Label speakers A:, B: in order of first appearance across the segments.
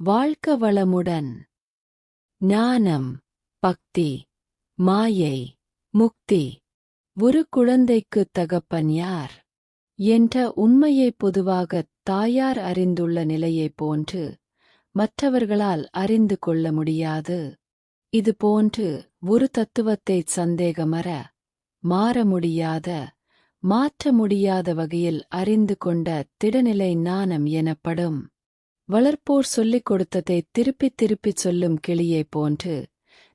A: வாழ்க்க வளமுடன் ஞானம் பக்தி மாயை முக்தி. ஒரு குழந்தைக்கு தகப்பன் யார்? என்ற உண்மையை பொதுவாக தாயார் அறிந்துள்ள நிலையைப் போன்று மற்றவர்களால் அறிந்து கொள்ள முடியாது. இது போன்று ஒரு தத்துவத்தை சந்தேகமற மாற முடியாத மாற்ற முடியாத வகையில் அறிந்து கொண்ட திடநிலை ஞானம் எனப்படும். வளர்ப்போர் சொல்லிக் கொடுத்ததை திருப்பித் திருப்பிச் சொல்லும் கிளியைப் போன்று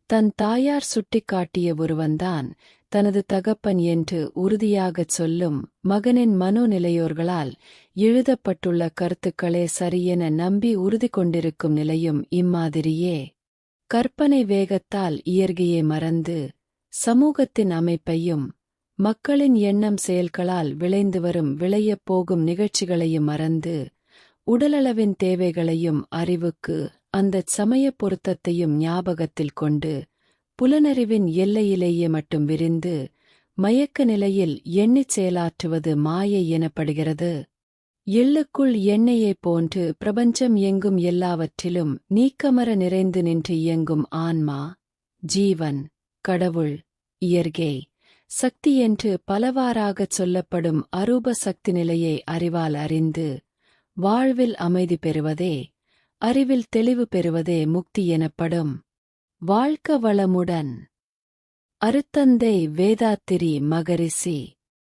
A: தன் தாயார் சுட்டிக்காட்டிய ஒருவன்தான் தனது தகப்பன் என்று உறுதியாகச் சொல்லும் மகனின் மனோநிலையோர்களால் எழுதப்பட்டுள்ள கருத்துக்களே சரியென நம்பி உறுதி கொண்டிருக்கும் நிலையும் இம்மாதிரியே. கற்பனை வேகத்தால் இயற்கையை மறந்து சமூகத்தின் அமைப்பையும் மக்களின் எண்ணம் செயல்களால் விளைந்து வரும் விளையப் போகும் நிகழ்ச்சிகளையும் மறந்து உடலளவின் தேவைகளையும் அறிவுக்கு அந்தச் சமய பொருத்தத்தையும் ஞாபகத்தில் கொண்டு புலனறிவின் எல்லையிலேயே மட்டும் விரிந்து மயக்க நிலையில் எண்ணிச் செயலாற்றுவது மாயை எனப்படுகிறது. எள்ளுக்குள் எண்ணெயைப் போன்று பிரபஞ்சம் எங்கும் எல்லாவற்றிலும் நீக்கமர நிறைந்து நின்று இயங்கும் ஆன்மா ஜீவன் கடவுள் இயற்கை சக்தி என்று பலவாறாகச் சொல்லப்படும் அரூப சக்தி நிலையை அறிவால் அறிந்து வாழ்வில் அமைதி பெறுவதே அறிவில் தெளிவு பெறுவதே முக்தி எனப்படும். வாழ்க்க வளமுடன். அருத்தந்தை வேதாத்திரி மகரிஷி.